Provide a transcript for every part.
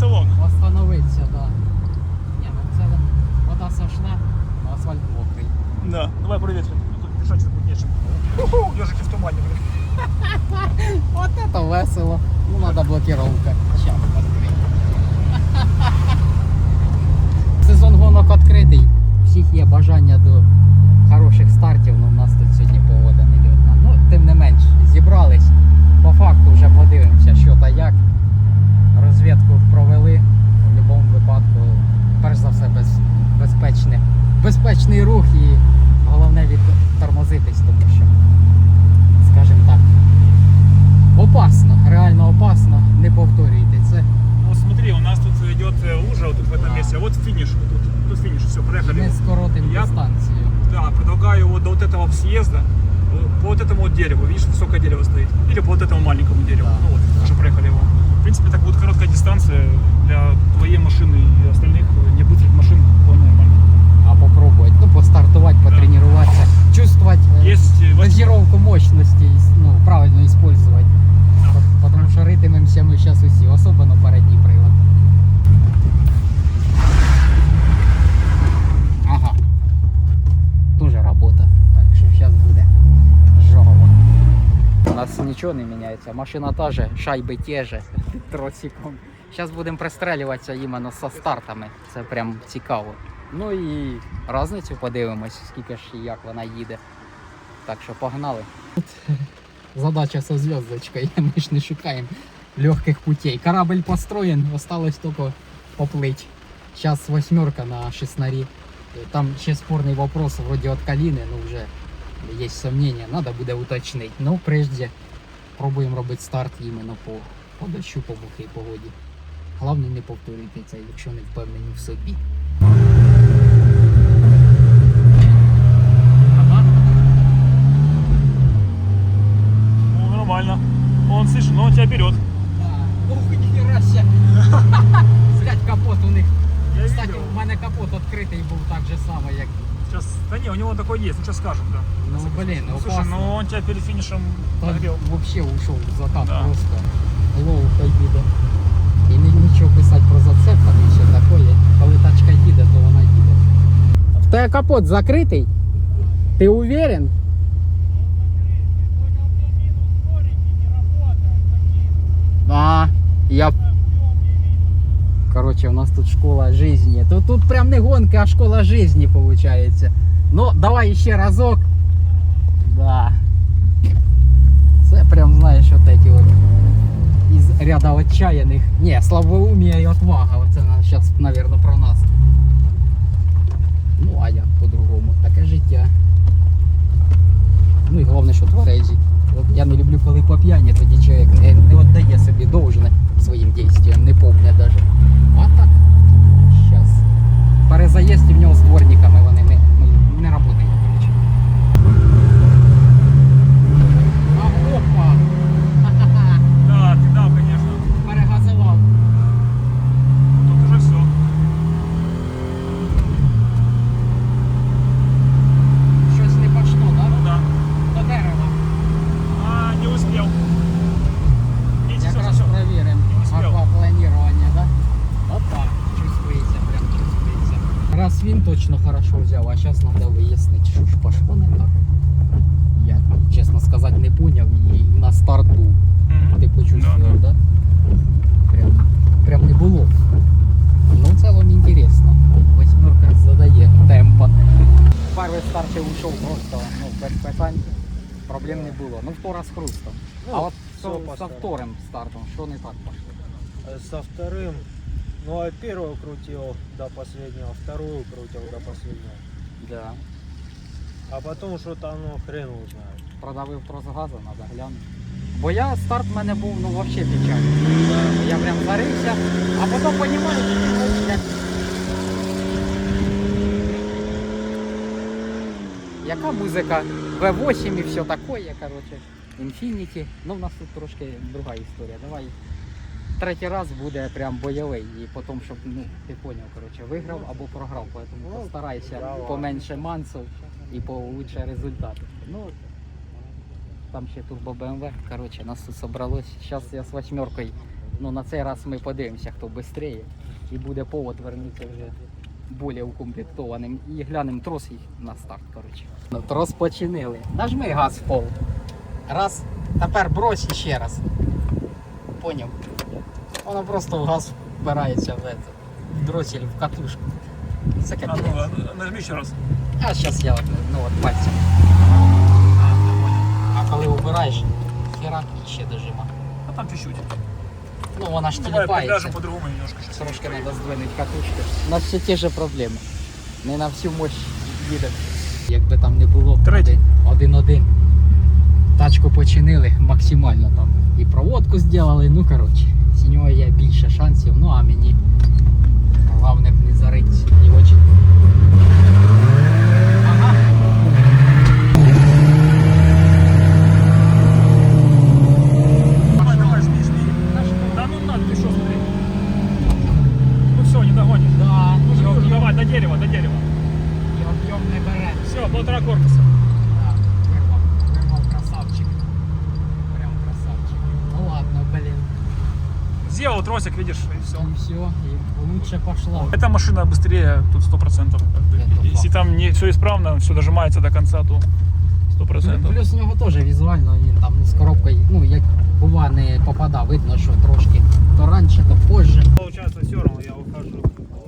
Салон. Остановитися, да. Ні, ну це вода сошла, а асфальт мокрий. Да. Давай проветрим. Тут дышать будет. Уху, ежики в тумане, блин. От це весело. Ну, треба блокировка. Щас відкрию. Сезон гонок відкритий. Всіх є бажання до хороших стартів, але у нас тут сьогодні погода не льотна. Ну, тим не менш, зібрались. По факту вже подивимося, що та як. безпечний рух і головне відтормозитись, тому що, скажімо так, опасно, реально опасно, не повторюйте це. Вот смотри, у нас тут идет э, лужа вот тут в этом Да. месте, а вот финиш. Вот Тут, тут финиш, все, проехали. Ми скоротимо Я- дистанцію. Да, предлагаю вот до вот этого съезда, э, по вот этому вот дереву, видишь, высокое дерево стоит, или по вот этому маленькому дереву. Да, Ну вот, да. уже проехали его. В принципе, так будет короткая дистанция для твоей машины и остальных э, небыстрых машин, нічого не міняється. Машина та же, шайби ті же, тросиком. Зараз будемо пристрелюватися іменно со стартами. Це прям цікаво. Ну і різницю подивимось, скільки ж і як вона їде. Так що погнали. Задача со звездочкой. Мы ж не шукаем легких путей. Корабль построен, осталось только поплыть. Сейчас восьмерка на шестнари. Там ще спорный вопрос вроде от Калины, но уже есть сомнения, надо буде уточнить. Но прежде пробуємо робити старт іменно по, по дощу, по мухій погоді. Головне не повторюйте це, якщо не впевнені в собі. Ну, нормально. Он, слышишь, но он тебя берет. Ох, ніхера ще. Блять, капот у них. Я Кстати, видел. у мене капот відкритий був так же само, як. Сейчас, да не, у него такой есть, ну сейчас скажем, да. Ну блін, Ну, слушай, опасно. ну он тебя перед финишем Та нагрел. Вообще ушов в закат Да. просто. Лоу хай їде. І ні- нічого писати про зацепки, ще такое. Коли тачка їде, то вона їде. В тебе капот закритий? Ти уверен? А, я Короче, у нас тут школа жизни. Тут, тут прям не гонка, а школа жизни получается. Ну, давай ще разок. Да. Це прям, знаєш, от эти вот із ряда отчаянных. Не, слабоумие і отвага. Оце зараз, наверное, про нас. Ну, а як по-другому? Таке життя. Ну і головне, що тверезі. Я не люблю, коли по п'яні, тоді чоловік не, віддає собі должне своїм дійствам, не помня точно хорошо взяв, а зараз треба вияснити, що ж пошло не так. Я, чесно сказати, не поняв і на старт був. Мгм. Ти почувствував, Да, да? Прям, прям не було. Ну, в цілому інтересно. Восьмерка задає темпа. Перший старт ще ушов просто, ну, без питань. Проблем не було. Ну, втора з хрустом. Ну, а от всё со, по со старому. вторим стартом, що не так пошло? Э, Со вторым, ну а первую крутил до последнего, вторую крутил до последнего. Да. А потом что-то ну хрен его знает. Продавив трос газу, треба глянути. Бо я старт в мене був ну взагалі печальний. Я прям зарився, а потім розумію, як... Яка музика? V8 і все таке, коротше. Infinity. Ну, в нас тут трошки друга історія. Давай. Третій раз буде прям бойовий. І потім, щоб, ну, ти поняв, коротше, виграв або програв. Тому Ну, постарайся поменше мансів і получше результати. Ну, там ще турбо BMW. Коротше, нас тут собралось. Зараз я з восьмеркою Ну на цей раз ми подивимося, хто швидше. І буде повод вернутися вже більш укомплектованим. І глянемо трос їх на старт. Коротше. Ну, трос починили. Нажми газ в пол. Раз. Тепер брось ще раз. Поняв. Воно просто в газ впирається в, это, в дросіль, в катушку. Це А капець. ну, а, нажми еще раз. А зараз я ну от пальцем. А коли убираєш, херак і ще дожима. А там чуть-чуть. Ну вона ж Давай тіліпається. подляжем по-другому немножко. сейчас. Трошки треба здвинути катушку. У нас все ті ж проблеми. Не на всю мощь їде. Якби там не було Третій. один-один. Тачку починили максимально там. І проводку зробили, ну коротше. З нього є більше шансів, ну а мені головне не зарить І очень. Ага. Давай, давай, жми, жми. Да ну надо, ты что, смотри. Ну все, не догонишь. Да, ну Всё, що, ну давай, до дерева, до дерева. і об'єм не бере. Все, полтора корпуса. Да, вирвав, вирвав красавчик. Прям красавчик. Ну ладно, блин Сделал тросик, видишь, и все. И все, и лучше пошло. Эта машина быстрее, тут сто процентов. Это Если факт. там не все исправно, все дожимается до конца, то сто процентов. Плюс в нього теж візуально він там з коробкою, ну як бува не попадав, видно, що трошки то раніше, то позже. Получается все равно я ухожу.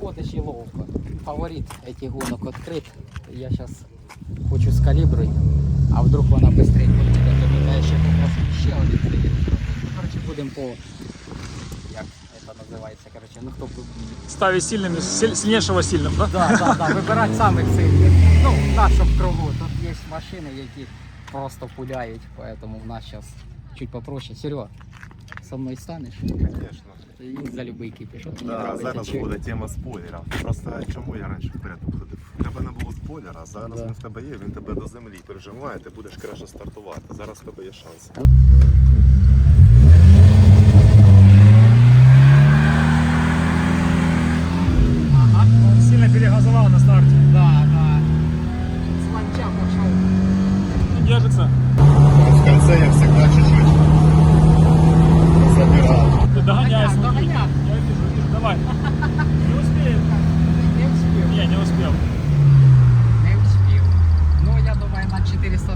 Ходиш і ловко. Фаворит этих гонок відкрит. Я зараз хочу з каліброю, а вдруг вона швидше буде, то я ще попрошу ще один приїзд. Коротше, будемо по як це називається, коротше, ну хто б Ставить сильными, силь- сильнейшего сильным, да? Да, да, да, вибирати самих сильних. Ну, в нашому кругу. Тут є машини, які просто пуляють, поэтому в нас зараз чуть попроще. Серега, со мною станеш? Конечно. І за любий кипіш. От мені Да, нравиться, зараз чую. буде тема спойлера. Просто чому я раніше вперед ходив? В тебе не було спойлера, а зараз Да. він в тебе є, він тебе до землі пережимає, ти будеш краще стартувати. Зараз в тебе є шанс.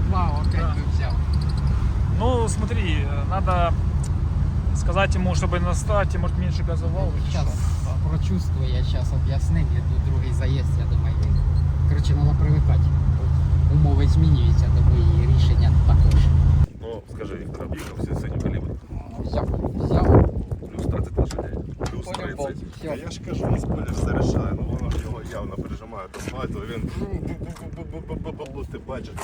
402 опять Да. би взяв. Ну, смотри, э, надо сказать ему, чтобы на старте, может, меньше газовал. или Сейчас что. Да. прочувствую, я сейчас об'яснив, я тут другий заїзд, я думаю. Коротше, треба привикати. Умови змінюються, тому і рішення також. Ну, скажи, Віктор, об'їхав всі синю калібр. Взяв, взяв. 30. всьо. А я ж кажу, спойлер все рішає. Ну воно ж його явно пережимає до і Він ти бачиш.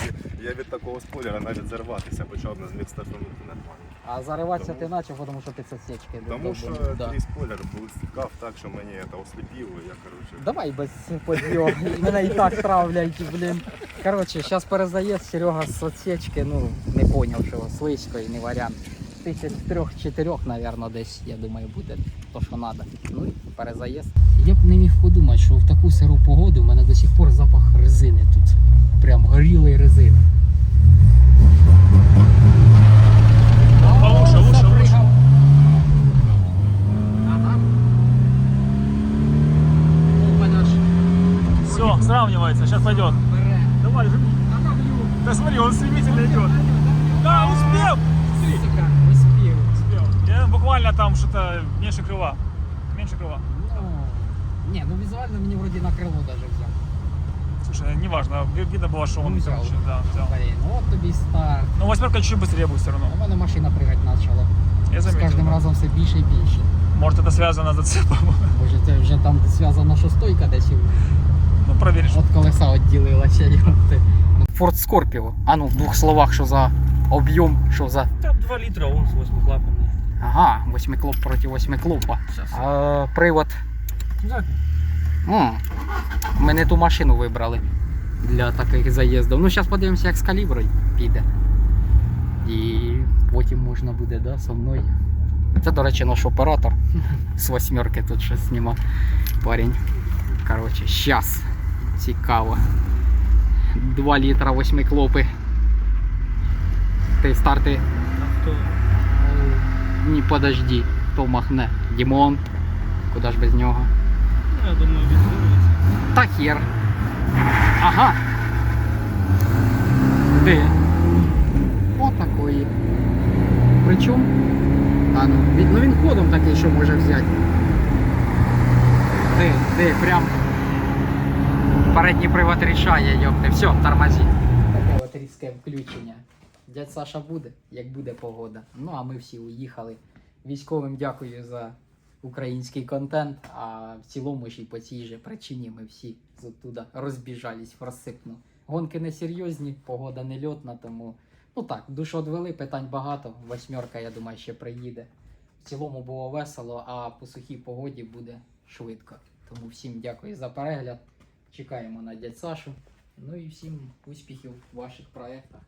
і Я від такого спойлера навіть зарватися почав не зміг стартанути нормально. А зариватися ти почав, тому що ти це сечки. Тому що да. твій спойлер був стікав так, що мені це осліпіло, і я коротше. Давай без подйом. Мене і так травлять, блін. Коротше, зараз перезаїзд, Серега з отсечки, ну, не поняв, що слизько і не варіант. Тисяч трьох-чотирьох, мабуть, десь, я думаю, буде то, що треба. Ну і перезаїзд. Я б не міг подумати, що в таку сиру погоду в мене до сих пор запах резини тут. Прям горілої резини. Лучше, лучше. Все, сравнивается, сейчас пойдет. Давай, жми. Да смотри, он стремительно идет. Да, успел. буквально там что-то меньше крыла. Меньше крыла. Ну, не, ну визуально мені вроді на крило даже взяв. Слушай, неважно, видно было, что он, Ну, взял. короче, да, взял. Блін, от тобі і старт. Но восьмерка чуть быстрее будет все равно. У мене машина пригати почала. Я З заметил. кожним да. разом все більше і більше. Может это связано с зацепом. Боже, це вже там зв'язано, що стойка десь. і Ну, проверишь. От колеса відділилася. йопти. Ford Scorpio. А ну, в двох словах, що за об'єм, що за. Там 2 литра, он с восьмиклапанный. Ага, Восьмиклоп проти восьмиклопа. А, привод. Да, М, Ми не ту машину вибрали для таких заїздів. Ну, зараз подивимося, як з каліброю піде. І потім можна буде, да, со мною. Це, до речі, наш оператор з восьмерки тут щось зніма парень. Коротше, щас. Цікаво. 2 літра восьмиклопи. Ти старти. Ні, подожди. Хто махне? Дімон. Куди ж без нього? Ну, я думаю, відбудеться. Та хер. Ага. Де? Отакої. Причому? А ну, він, ну він ходом такий, що може взяти. Де, де, прям. Передній привод рішає, йопте. Все, тормозі. Таке от різке включення. Дядь Саша буде, як буде погода. Ну а ми всі уїхали. Військовим дякую за український контент, а в цілому ще й по цій же причині ми всі туди розбіжались в розсипну. Гонки не серйозні, погода не льотна, тому ну так, душу одвели, питань багато. Восьмерка, я думаю, ще приїде. В цілому було весело, а по сухій погоді буде швидко. Тому всім дякую за перегляд. Чекаємо на дядь Сашу. Ну і всім успіхів в ваших проєктах.